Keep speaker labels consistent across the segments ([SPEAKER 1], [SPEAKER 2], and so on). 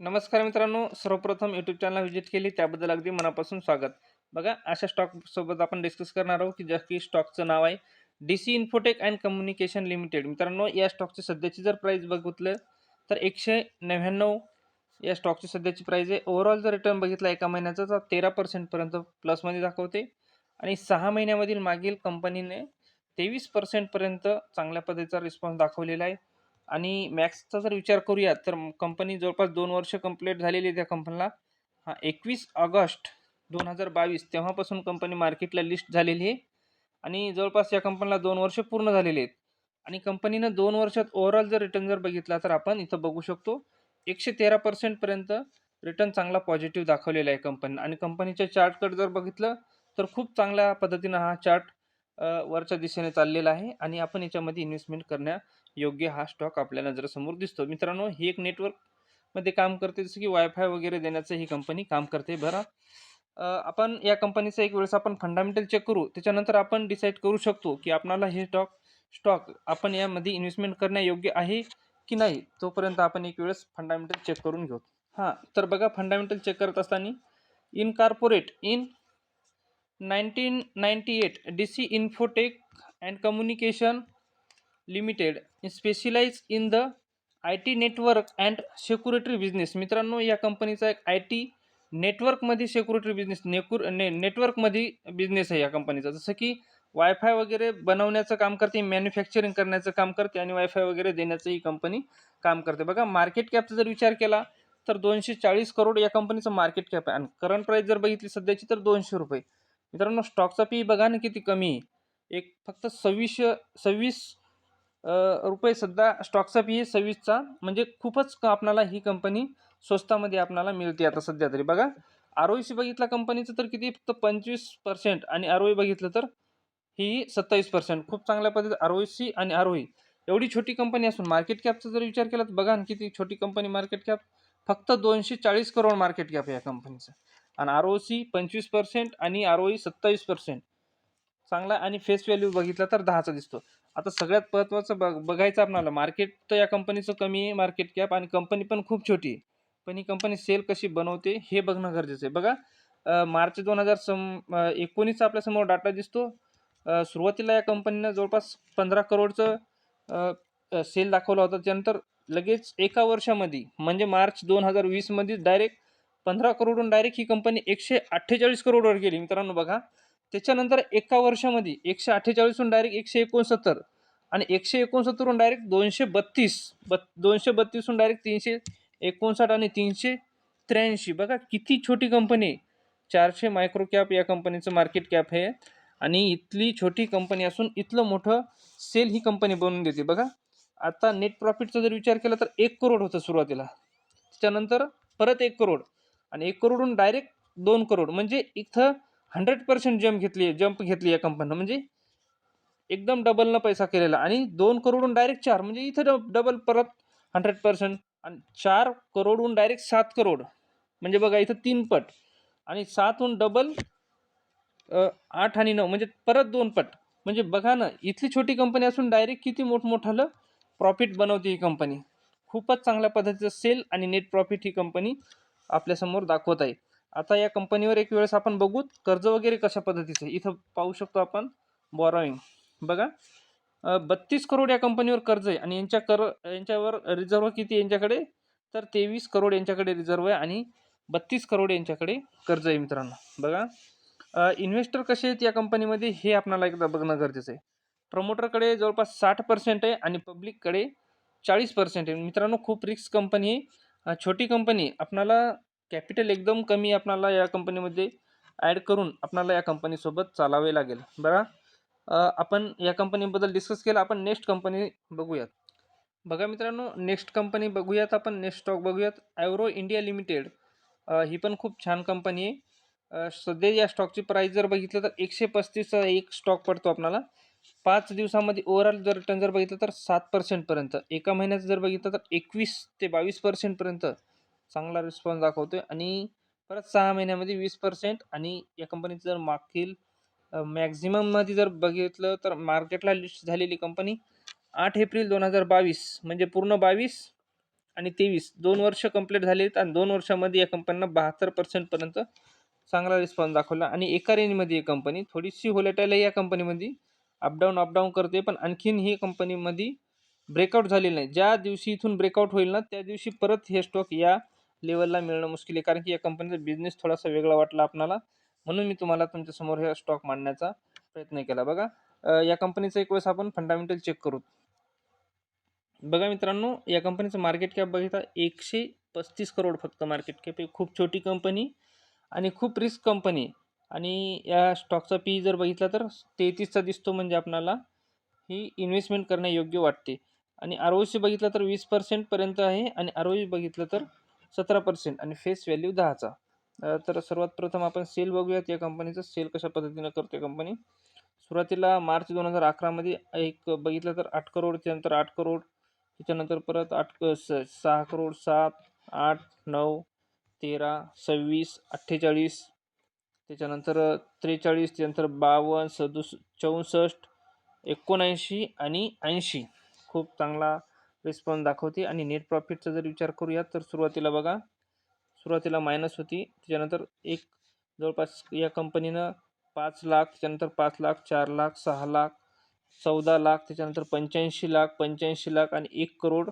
[SPEAKER 1] नमस्कार मित्रांनो सर्वप्रथम यूट्यूब चॅनल व्हिजिट केली त्याबद्दल अगदी मनापासून स्वागत. बघा अशा स्टॉकसोबत आपण डिस्कस करणार आहोत की ज्या की स्टॉकचं नाव आहे D C Infotech and communication limited मित्रांनो या स्टॉकची सध्याची जर प्राईस बघितलं तर एकशे नव्याण्णव या स्टॉकची सध्याची प्राईस आहे. ओव्हरऑल जर रिटर्न बघितला एका महिन्याचा तर तेरा पर्सेंटपर्यंत प्लसमध्ये दाखवते. आणि सहा महिन्यामधील मागील कंपनीने तेवीस पर्सेंटपर्यंत चांगल्या पद्धतीचा रिस्पॉन्स दाखवलेला आहे. आणि मॅक्सचा जर विचार करूया तर कंपनी जवळपास दोन वर्ष कंप्लीट झालेली आहे त्या कंपनीला हा एकवीस ऑगस्ट दोन हजार बावीस तेव्हापासून कंपनी मार्केटला लिस्ट झालेली आहे. आणि जवळपास या कंपनीला दोन वर्ष पूर्ण झालेले आहेत. आणि कंपनीनं दोन वर्षात ओव्हरऑल जर रिटर्न जर बघितला तर आपण इथं बघू शकतो एकशे तेरा पर्सेंटपर्यंत रिटर्न चांगला पॉझिटिव्ह दाखवलेला आहे कंपनीनं आणि कंपनीच्या चार्टकडे जर बघितलं तर खूप चांगल्या पद्धतीनं हा चार्ट वरच्या दिशेने चाललेला आहे. आणि आपण याच्यामध्ये इन्व्हेस्टमेंट करण्या योग्य हा स्टॉक आपल्या नजरेसमोर दिसतो. मित्रांनो ही एक नेटवर्कमध्ये काम करते जसं की वायफाय वगैरे देण्याचं ही कंपनी काम करते. बरं. आपण या कंपनीचा एक वेळेस आपण फंडामेंटल चेक करू. त्याच्यानंतर आपण डिसाईड करू शकतो की आपणाला हे स्टॉक स्टॉक आपण यामध्ये इन्व्हेस्टमेंट करण्यायोग्य आहे की नाही तोपर्यंत आपण एक वेळेस फंडामेंटल चेक करून घेऊ. हां तर बघा फंडामेंटल चेक करत असताना incorporate in nineteen ninety eight D C Infotech and communication limited specialize in the I T network and security business मित्रांनो या कंपनीचा एक आय टी नेटवर्कमध्ये सेक्युरिटी बिझनेस नेकुर ने नेटवर्कमध्ये बिझनेस आहे या कंपनीचा जसं की वायफाय वगैरे बनवण्याचं काम करते मॅन्युफॅक्चरिंग करण्याचं काम करते आणि वायफाय वगैरे देण्याचं ही कंपनी काम करते. बघा मार्केट कॅपचा जर विचार केला तर दोनशे चाळीस करोड या कंपनीचं मार्केट कॅप आहे. आणि करंट प्राईस जर बघितली सध्याची तर दोनशे रुपये. मित्रांनो स्टॉकचा पी बघा ना किती कमी आहे. एक फक्त सव्वीसशे सव्वीस रुपये सध्या स्टॉकचा पी ए सव्वीसचा म्हणजे खूपच आपणाला ही कंपनी स्वस्तामध्ये आपणाला मिळते आता सध्या तरी. बघा आर ओ सी बघितला कंपनीचं तर किती? फक्त पंचवीस पर्सेंट आणि आर ओ बघितलं तर ही सत्तावीस पर्सेंट खूप चांगल्या पद्धतीत आर ओ सी आणि आर ओ एवढी छोटी कंपनी असून मार्केट कॅपचा जर विचार केला तर बघा ना किती छोटी कंपनी मार्केट कॅप फक्त दोनशे चाळीस करोड मार्केट कॅप या कंपनीचं आणि आर ओ सी पंचवीस पर्सेंट आणि आर ओ सत्तावीस पर्सेंट चांगला आणि फेस व्हॅल्यू बघितला तर दहाचा दिसतो. आता सगळ्यात महत्त्वाचं बघ बघायचं आपणाला मार्केट तर या कंपनीचं कमी आहे मार्केट कॅप आणि कंपनी पण खूप छोटी आहे. पण ही कंपनी सेल कशी बनवते हे बघणं गरजेचं आहे. बघा मार्च दोन हजार सम एकोणीसचा आपल्यासमोर डाटा दिसतो. सुरुवातीला या कंपनीनं जवळपास पंधरा करोडचं सेल दाखवला होता. त्यानंतर लगेच एका वर्षामध्ये म्हणजे मार्च दोन हजार वीसमध्ये डायरेक्ट पंधरा करोडून डायरेक्ट ही कंपनी एकशे अठ्ठेचाळीस करोडवर गेली. मित्रांनो बघा त्याच्यानंतर एका वर्षामध्ये एकशे अठ्ठेचाळीसहून डायरेक्ट एकशे एकोणसत्तर आणि एकशे एकोणसत्तरहून डायरेक्ट दोनशे बत्तीस बत् दोनशे बत्तीसहून डायरेक्ट तीनशे एकोणसाठ आणि तीनशे त्र्याऐंशी. बघा किती छोटी कंपनी आहे. चारशे मायक्रो कॅप या कंपनीचं मार्केट कॅप आहे आणि इथली छोटी कंपनी असून इथलं मोठं सेल ही कंपनी बनवून देते. बघा आता नेट प्रॉफिटचा जर विचार केला तर एक करोड होतं सुरुवातीला. त्याच्यानंतर परत एक करोड आणि एक करोडहून डायरेक्ट दोन करोड म्हणजे इथं हंड्रेड पर्सेंट जम्प घेतली जंप जम्प घेतली या कंपनीनं म्हणजे एकदम डबलनं पैसा केलेला. आणि दोन करोडून डायरेक्ट चार म्हणजे इथं डब डबल परत हंड्रेड पर्सेंट. आणि चार करोडहून डायरेक्ट सात करोड. म्हणजे बघा इथं तीन पट. आणि सातहून डबल आठ आणि नऊ. म्हणजे परत दोन पट. म्हणजे बघा ना इथली छोटी कंपनी असून डायरेक्ट किती मोठमोठालं प्रॉफिट बनवते ही कंपनी खूपच चांगल्या पद्धतीचं सेल आणि नेट प्रॉफिट ही कंपनी आपल्यासमोर दाखवत आहे. आता या कंपनीवर एक वेळेस आपण बघू कर्ज वगैरे कशा पद्धतीचं आहे. इथं पाहू शकतो आपण बॉरोईंग बघा बत्तीस करोड या कंपनीवर कर्ज आहे आणि यांच्या कर यांच्यावर रिझर्व किती आहे यांच्याकडे? तर तेवीस करोड यांच्याकडे रिझर्व आहे आणि बत्तीस करोड यांच्याकडे कर्ज आहे मित्रांनो. बघा इन्व्हेस्टर कसे आहेत या कंपनीमध्ये हे आपणाला एकदा बघणं गरजेचं आहे. प्रमोटरकडे जवळपास साठ पर्सेंट आहे आणि पब्लिककडे चाळीस पर्सेंट आहे. मित्रांनो खूप रिक्स कंपनी आहे. छोटी कंपनी आहे. आपणाला कॅपिटल एकदम कमी आपणाला या कंपनीमध्ये ॲड करून आपणाला या कंपनीसोबत चालावे लागेल. बघा आपण या कंपनीबद्दल डिस्कस केलं. आपण नेक्स्ट कंपनी बघूयात. बघा मित्रांनो नेक्स्ट कंपनी बघूयात आपण. नेक्स्ट स्टॉक बघूयात. ॲव्रो इंडिया लिमिटेड ही पण खूप छान कंपनी आहे. सध्या या स्टॉकची प्राईस जर बघितलं तर एकशे पस्तीसचा एक स्टॉक पडतो आपणाला. पाच दिवसामध्ये ओव्हरऑल जर रिटर्न जर बघितलं तर सात पर्सेंटपर्यंत एका महिन्याचं जर बघितलं तर एकवीस ते बावीस पर्सेंटपर्यंत चांगला रिस्पॉन्स दाखवतो आहे आणि परत सहा महिन्यामध्ये वीस पर्सेंट आणि या कंपनीचं जर मागील मॅक्झिमममध्ये जर बघितलं तर मार्केटला लिस्ट झालेली कंपनी आठ एप्रिल दोन हजार बावीस म्हणजे पूर्ण बावीस आणि तेवीस. दोन वर्ष कंप्लीट झाले आहेत आणि दोन वर्षामध्ये या कंपनीनं बहात्तर पर्सेंटपर्यंत चांगला रिस्पॉन्स दाखवला. आणि एका रेंजमध्ये ही कंपनी थोडीशी होलेटाईल या कंपनीमध्ये अपडाऊन अपडाऊन करते पण आणखीन ही कंपनीमध्ये ब्रेकआउट झालेलं नाही. ज्या दिवशी इथून ब्रेकआउट होईल ना त्या दिवशी परत हे स्टॉक या लेवलला मिळणं मुश्किल आहे. कारण की या कंपनीचा बिझनेस थोडासा वेगळा वाटला आपणाला. म्हणून मी तुम्हाला तुमच्यासमोर हे स्टॉक मांडण्याचा प्रयत्न केला. बघा या कंपनीचा एक वेळेस आपण फंडामेंटल चेक करू. बघा मित्रांनो या कंपनीचं मार्केट कॅप बघितला एकशे पस्तीस करोड फक्त मार्केट कॅप आहे. खूप छोटी कंपनी आणि खूप रिस्क कंपनी आणि या स्टॉकचा पी जर बघितला तर तेहतीसचा दिसतो म्हणजे आपणाला ही इन्व्हेस्टमेंट करण्यायोग्य वाटते. आणि आर ओ सी बघितलं तर वीस पर्सेंटपर्यंत आहे. आणि आर ओ बघितलं तर सतरा पर्सेंट आणि फेस व्हॅल्यू दहाचा. तर सर्वात प्रथम आपण सेल बघूयात या कंपनीचं सेल कशा पद्धतीनं करते कंपनी सुरुवातीला मार्च दोन हजार अकरामध्ये एक बघितलं तर आठ करोड त्यानंतर आठ करोड त्याच्यानंतर परत आठ क- स सहा करोड सात आठ नऊ तेरा सव्वीस अठ्ठेचाळीस त्याच्यानंतर त्रेचाळीस त्यानंतर बावन्न सदुस चौसष्ट एकोणऐंशी आणि ऐंशी. खूप चांगला रिस्पॉन्स दाखवते. आणि नेट प्रॉफिटचा जर विचार करूयात तर सुरुवातीला बघा सुरुवातीला मायनस होती. त्याच्यानंतर एक जवळपास या कंपनीनं पाच लाख त्याच्यानंतर पाच लाख चार लाख सहा लाख चौदा लाख त्याच्यानंतर पंच्याऐंशी लाख पंच्याऐंशी लाख आणि एक करोड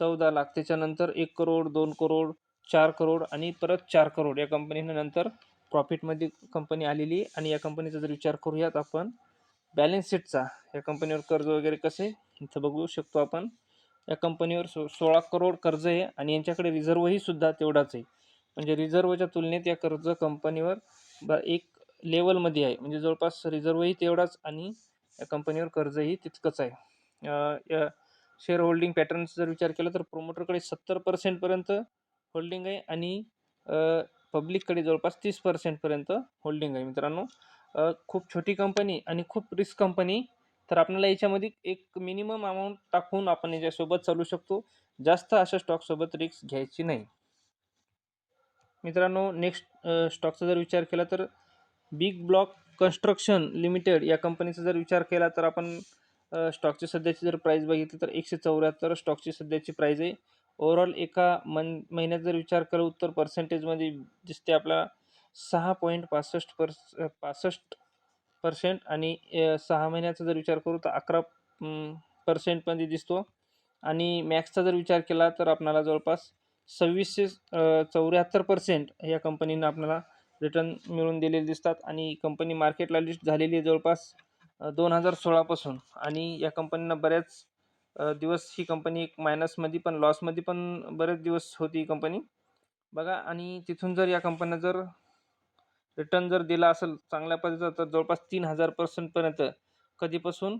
[SPEAKER 1] चौदा लाख. त्याच्यानंतर एक करोड दोन करोड चार करोड आणि परत चार करोड या कंपनीनं नंतर प्रॉफिटमध्ये कंपनी आलेली. आणि या कंपनीचा जर विचार करूयात आपण बॅलन्स शीटचा या कंपनीवर कर्ज वगैरे कसे? इथं बघू शकतो आपण. या कंपनीवर सो सोळा करोड कर्ज आहे आणि यांच्याकडे रिझर्वही सुद्धा तेवढाच आहे. म्हणजे रिझर्वच्या तुलनेत या कर्ज कंपनीवर ब एक लेवलमध्ये आहे. म्हणजे जवळपास रिझर्वही तेवढाच आणि या कंपनीवर कर्जही तितकंच आहे. या शेअर होल्डिंग पॅटर्नचा जर विचार केला तर प्रोमोटरकडे सत्तर पर्सेंटपर्यंत होल्डिंग आहे आणि पब्लिककडे जवळपास तीस पर्सेंटपर्यंत होल्डिंग आहे मित्रांनो. खूप छोटी कंपनी आणि खूप रिस्क कंपनी तर आपल्याला याच्यामध्ये एक मिनिमम अमाऊंट टाकून आपण याच्यासोबत चालू शकतो. जास्त अशा स्टॉकसोबत रिस्क घ्यायची नाही. मित्रांनो नेक्स्ट स्टॉकचा जर विचार केला तर बिग ब्लॉक कन्स्ट्रक्शन लिमिटेड या कंपनीचा जर विचार केला तर आपण स्टॉकची सध्याची जर प्राईस बघितली तर एकशे चौऱ्याहत्तर स्टॉकची सध्याची प्राईज आहे. ओव्हरऑल एका मन महिन्यात जर विचार करू उत्तर पर्सेंटेजमध्ये दिसते आपला सहा पॉईंट पासष्ट पर्स पासष्ट पर्सेंट आणि सहा महिन्याचा जर विचार करू तर अकरा पर्सेंटमध्ये दिसतो. आणि मॅक्सचा जर विचार केला तर आपणाला जवळपास सव्वीसशे चौऱ्याहत्तर पर्सेंट या कंपनीनं आपल्याला रिटर्न मिळून दिलेले दिसतात. आणि कंपनी मार्केटला लिस्ट झालेली आहे जवळपास दोन हजार सोळापासून आणि या कंपनीनं बऱ्याच दिवस ही कंपनी एक मायनसमध्ये पण लॉसमध्ये पण बरेच दिवस होती ही कंपनी बघा आणि तिथून जर या कंपन्या जर रिटर्न जर दिला असेल चांगल्या पद्धतीचा तर जवळपास तीन हजार पर्सेंटपर्यंत कधीपासून?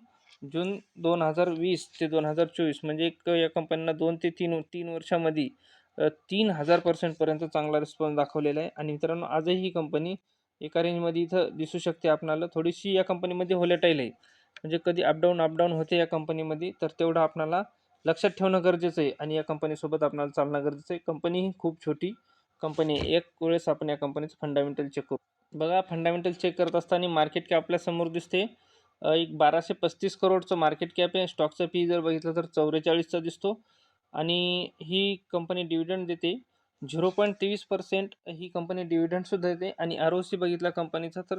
[SPEAKER 1] जून दोन हजार वीस ते दोन हजार चोवीस. म्हणजे एक या कंपनीनं दोन ते तीन तीन वर्षामध्ये तीन हजार पर्सेंटपर्यंत चांगला रिस्पॉन्स दाखवलेला आहे. आणि मित्रांनो आजही ही कंपनी एका रेंजमध्ये इथं दिसू शकते आपणाला. थोडीशी या कंपनीमध्ये होलेटाईल आहे. म्हणजे कधी अपडाऊन अपडाऊन होते या कंपनीमध्ये तर तेवढं आपणाला लक्षात ठेवणं गरजेचं आहे. आणि या कंपनीसोबत आपणाला चालणं गरजेचं आहे. कंपनी ही खूप छोटी कंपनी एक वेळेस आपण या कंपनीचं फंडामेंटल चेक करू. बघा फंडामेंटल चेक करत असताना मार्केट कॅप आपल्यासमोर दिसते. एक बाराशे पस्तीस करोडचं मार्केट कॅप आहे. स्टॉकचा फी जर बघितलं तर चौवेचाळीसचा दिसतो. आणि ही कंपनी डिव्हिडंड देते. झिरो पॉईंट तेवीस पर्सेंट ही कंपनी डिव्हिडंडसुद्धा देते. आणि आर ओ सी बघितला कंपनीचा तर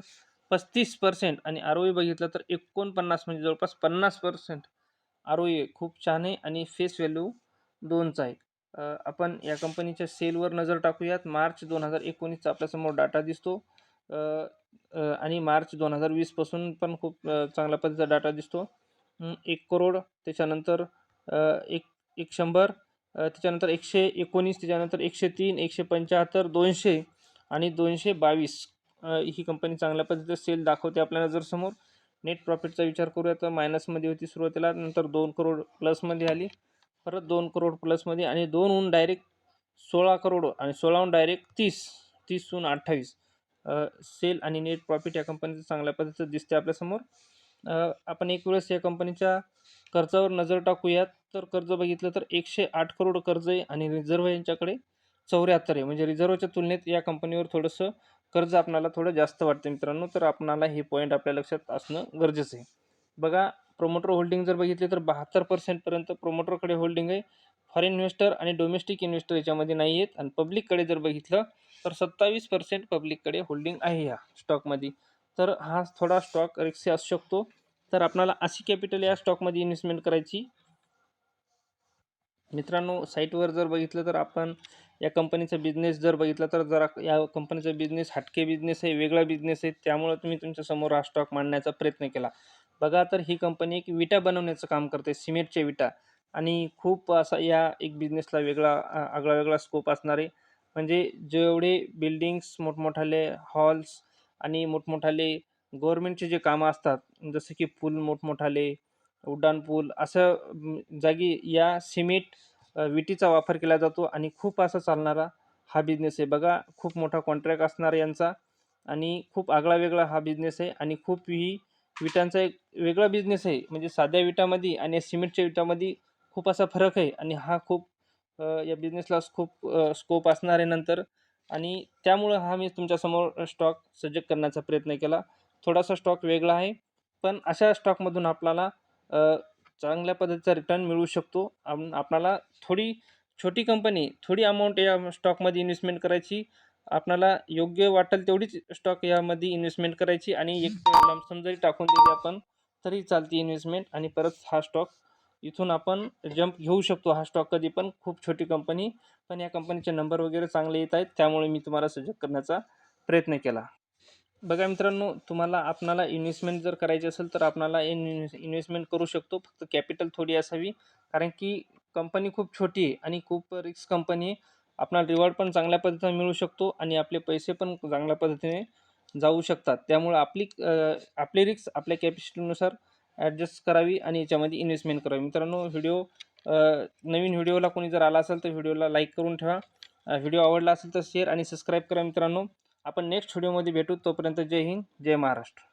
[SPEAKER 1] पस्तीस पर्सेंट आणि आर ओ बघितलं तर एकोणपन्नास म्हणजे जवळपास पन्नास पर्सेंट आर ओ खूप छान आहे. आणि फेस व्हॅल्यू दोनचा आहे. आपण या कंपनीच्या सेलवर नजर टाकूयात. मार्च दोन हजार एकोणीसचा आपल्यासमोर डाटा दिसतो. आणि मार्च दोन हजार वीसपासून पण खूप चांगल्या पद्धतीचा डाटा दिसतो. एक करोड त्याच्यानंतर एक एक शंभर त्याच्यानंतर एकशे एकोणीस त्याच्यानंतर एकशे तीन एकशे पंच्याहत्तर दोनशे आणि दोनशे बावीस. ही कंपनी चांगल्या पद्धतीचं सेल दाखवते आपल्या नजरसमोर. नेट प्रॉफिटचा विचार करूया तर मायनसमध्ये होती सुरुवातीला नंतर दोन करोड प्लसमध्ये आली. परत दोन करोड प्लसमध्ये आणि दोनहून डायरेक्ट सोळा करोड आणि सोळाहून डायरेक्ट तीस तीसहून अठ्ठावीस. सेल आणि नेट प्रॉफिट या कंपनीचं चांगल्या पद्धतीचं दिसते आपल्यासमोर. आपण एक वेळेस या कंपनीच्या कर्जावर नजर टाकूयात. तर कर्ज बघितलं तर एकशे आठ करोड कर्ज आहे आणि रिझर्व्ह यांच्याकडे चौऱ्याहत्तर आहे. म्हणजे रिझर्व्हच्या तुलनेत या कंपनीवर थोडंसं कर्ज आपणाला थोडं जास्त वाटतं मित्रांनो. तर आपणाला हे पॉईंट आपल्या लक्षात असणं गरजेचं आहे. बघा प्रोमोटर होल्डिंग जर बघितले तर बहात्तर पर्सेंटपर्यंत प्रोमोटरकडे होल्डिंग आहे. फॉरेन इन्व्हेस्टर आणि डोमेस्टिक इन्व्हेस्टर याच्यामध्ये नाही आहेत. आणि पब्लिककडे जर बघितलं तर सत्तावीस पर्सेंट पब्लिककडे होल्डिंग आहे ह्या स्टॉकमध्ये तर हा थोडा स्टॉक रिक्सी असू शकतो. तर आपल्याला अशी कॅपिटल या स्टॉकमध्ये इन्व्हेस्टमेंट करायची. मित्रांनो साईटवर जर बघितलं तर आपण या कंपनीचा बिझनेस जर बघितला तर जरा या कंपनीचा बिझनेस हटके बिझनेस आहे वेगळा बिझनेस आहे. त्यामुळं तुम्ही तुमच्यासमोर हा स्टॉक मांडण्याचा प्रयत्न केला. बघा तर ही कंपनी एक विटा बनवण्याचं काम करते सिमेंटच्या विटा. आणि खूप असा या एक बिझनेसला वेगळा आगळा वेगळा स्कोप असणार. आहे म्हणजे जेवढे बिल्डिंग्स मोठमोठाले हॉल्स आणि मोठमोठाले गव्हर्मेंटचे जे कामं असतात जसं की पूल मोठमोठाले उड्डाणपूल असं जागी या सिमेंट विटीचा वापर केला जातो आणि खूप असा चालणारा हा बिझनेस आहे. बघा खूप मोठा कॉन्ट्रॅक्ट असणार यांचा आणि खूप आगळा वेगळा हा बिझनेस आहे आणि खूप ही विटांचा एक वेगळा बिझनेस आहे. म्हणजे साध्या विटामध्ये आणि सिमेंटच्या विटामध्ये खूप असा फरक आहे. आणि हा खूप या बिझनेसला खूप स्कोप असणार आहे नंतर. आणि त्यामुळं हा मी तुमच्यासमोर स्टॉक सजेक्ट करण्याचा प्रयत्न केला. थोडासा स्टॉक वेगळा आहे. पण अशा स्टॉकमधून आपल्याला चांगल्या पद्धतीचा रिटर्न मिळू शकतो. आपण आपणाला थोडी छोटी कंपनी थोडी अमाऊंट या स्टॉकमध्ये इन्व्हेस्टमेंट करायची. आपणाला योग्य वाटेल तेवढीच स्टॉक यामध्ये इन्व्हेस्टमेंट करायची आणि एक लमसम जरी टाकून दिली आपण तरी चालते इन्व्हेस्टमेंट आणि परत हा स्टॉक इथून आपण जंप घेऊ शकतो. हा स्टॉक कधी पण खूप छोटी कंपनी पण या कंपनीचे नंबर वगैरे चांगले येत आहेत. त्यामुळे मी तुम्हाला सजग करण्याचा प्रयत्न केला. बघा मित्रांनो तुम्हाला आपणाला इन्व्हेस्टमेंट जर करायची असेल तर आपणाला इन इन्व्हेस्टमेंट करू शकतो. फक्त कॅपिटल थोडी असावी. कारण की कंपनी खूप छोटी आहे आणि खूप रिस्क कंपनी आहे. आपणाला रिवॉर्ड पण चांगल्या पद्धतीने मिळू शकतो आणि आपले पैसे पण चांगल्या पद्धतीने जाऊ शकतात. त्यामुळे आपली आपली रिक्स आपल्या कॅपॅसिटीनुसार ॲडजस्ट करावी आणि याच्यामध्ये इन्व्हेस्टमेंट करावी. मित्रांनो व्हिडिओ नवीन व्हिडिओला कोणी जर आला असेल तर व्हिडिओला लाईक करून ठेवा. व्हिडिओ आवडला असेल तर शेअर आणि सबस्क्राईब करा मित्रांनो. आपण नेक्स्ट व्हिडिओमध्ये भेटू. तोपर्यंत जय हिंद जय महाराष्ट्र.